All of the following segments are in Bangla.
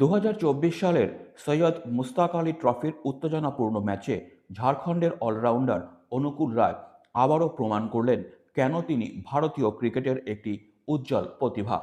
দু হাজার চব্বিশ সালের সৈয়দ মুস্তাক আলী ট্রফির উত্তেজনাপূর্ণ ম্যাচে ঝাড়খণ্ডের অলরাউন্ডার অনুকূল রায় আবারও প্রমাণ করলেন কেন তিনি ভারতীয় ক্রিকেটের একটি উজ্জ্বল প্রতিভা।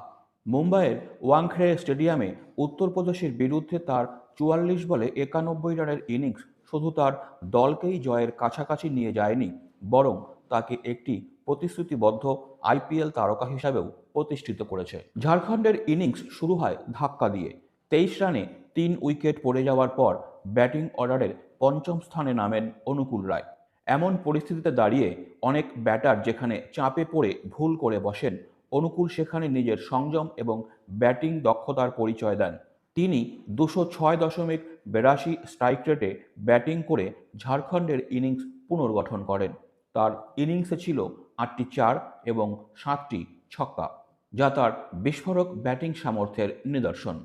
মুম্বাইয়ের ওয়াংখেড়ে স্টেডিয়ামে উত্তরপ্রদেশের বিরুদ্ধে তার চুয়াল্লিশ বলে একানব্বই রানের ইনিংস শুধু তার দলকেই জয়ের কাছাকাছি নিয়ে যায়নি, বরং তাকে একটি প্রতিশ্রুতিবদ্ধ আইপিএল তারকা হিসাবেও প্রতিষ্ঠিত করেছে। ঝাড়খণ্ডের ইনিংস শুরু হয় ধাক্কা দিয়ে। তেইশ রানে তিন উইকেট পড়ে যাওয়ার পর ব্যাটিং অর্ডারের পঞ্চম স্থানে নামেন অনুকূল রায়। এমন পরিস্থিতিতে দাঁড়িয়ে অনেক ব্যাটার যেখানে চাপে পড়ে ভুল করে বসেন, অনুকূল সেখানে নিজের সংযম এবং ব্যাটিং দক্ষতার পরিচয় দেন। তিনি দুশো ছয় দশমিক বিরাশি স্ট্রাইক রেটে ব্যাটিং করে ঝাড়খণ্ডের ইনিংস পুনর্গঠন করেন। তার ইনিংসে ছিল আটটি চার এবং সাতটি ছক্কা, যা তার বিস্ফোরক ব্যাটিং সামর্থ্যের নিদর্শন।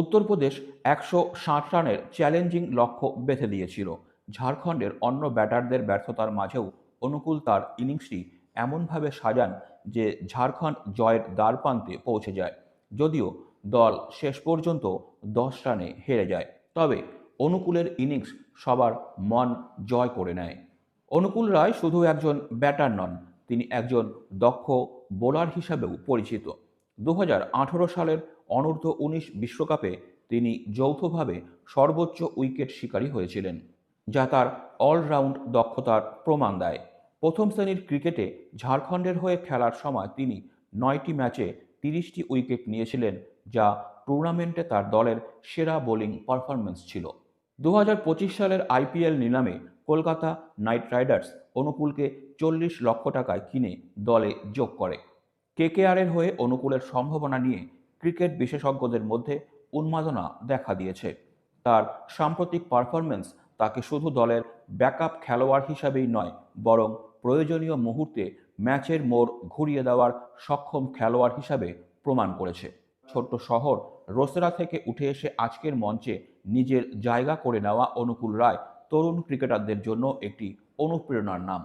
উত্তরপ্রদেশ একশো ষাট রানের চ্যালেঞ্জিং লক্ষ্য বেঁধে দিয়েছিল। ঝাড়খণ্ডের অন্য ব্যাটারদের ব্যর্থতার মাঝেও অনুকূল তার ইনিংসটি এমনভাবে সাজান যে ঝাড়খণ্ড জয়ের দ্বারপ্রান্তে পৌঁছে যায়, যদিও দল শেষ পর্যন্ত দশ রানে হেরে যায়। তবে অনুকূলের ইনিংস সবার মন জয় করে নেয়। অনুকূল রায় শুধু একজন ব্যাটার নন, তিনি একজন দক্ষ বোলার হিসাবেও পরিচিত। দু হাজার আঠেরো সালের অনূর্ধ্ব উনিশ বিশ্বকাপে তিনি যৌথভাবে সর্বোচ্চ উইকেট শিকারী হয়েছিলেন, যা তার অলরাউন্ড দক্ষতার প্রমাণ দেয়। প্রথম শ্রেণির ক্রিকেটে ঝাড়খণ্ডের হয়ে খেলার সময় তিনি নয়টি ম্যাচে তিরিশটি উইকেট নিয়েছিলেন, যা টুর্নামেন্টে তার দলের সেরা বোলিং পারফরমেন্স ছিল। দু হাজার পঁচিশ সালের আইপিএল নিলামে কলকাতা নাইট রাইডার্স অনুকূলকে চল্লিশ লক্ষ টাকায় কিনে দলে যোগ করে। কেকেআরের হয়ে অনুকূলের সম্ভাবনা নিয়ে ক্রিকেট বিশেষজ্ঞদের মধ্যে উন্মাদনা দেখা দিয়েছে। তার সাম্প্রতিক পারফরমেন্স তাকে শুধু দলের ব্যাকআপ খেলোয়াড় হিসাবেই নয়, বরং প্রয়োজনীয় মুহূর্তে ম্যাচের মোড় ঘুরিয়ে দেওয়ার সক্ষম খেলোয়াড় হিসাবে প্রমাণ করেছে। ছোট্ট শহর রোসেরা থেকে উঠে এসে আজকের মঞ্চে নিজের জায়গা করে নেওয়া অনুকূল রায় তরুণ ক্রিকেটারদের জন্য একটি অনুপ্রেরণার নাম।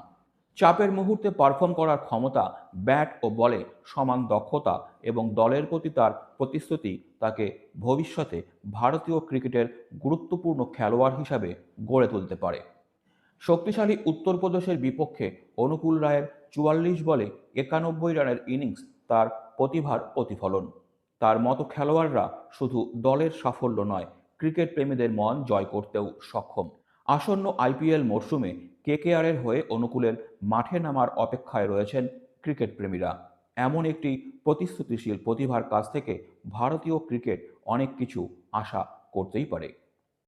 চাপের মুহূর্তে পারফর্ম করার ক্ষমতা ব্যাট ও বলে সমান দক্ষতা এবং দলের প্রতি তার প্রতিশ্রুতি তাকে ভবিষ্যতে ভারতীয় ক্রিকেটের গুরুত্বপূর্ণ খেলোয়াড় হিসাবে গড়ে তুলতে পারে। শক্তিশালী উত্তরপ্রদেশের বিপক্ষে অনুকূল রায়ের চুয়াল্লিশ বলে একানব্বই রানের ইনিংস তার প্রতিভার প্রতিফলন। তার মতো খেলোয়াড়রা শুধু দলের সাফল্য নয়, ক্রিকেট প্রেমীদের মন জয় করতেও সক্ষম। আসন্ন আইপিএল মরশুমে কেকেআরের হয়ে অনুকূলের মাঠে নামার অপেক্ষায় রয়েছেন ক্রিকেট প্রেমীরা। এমন একটি প্রতিশ্রুতিশীল প্রতিভার কাছ থেকে ভারতীয় ক্রিকেট অনেক কিছু আশা করতেই পারে।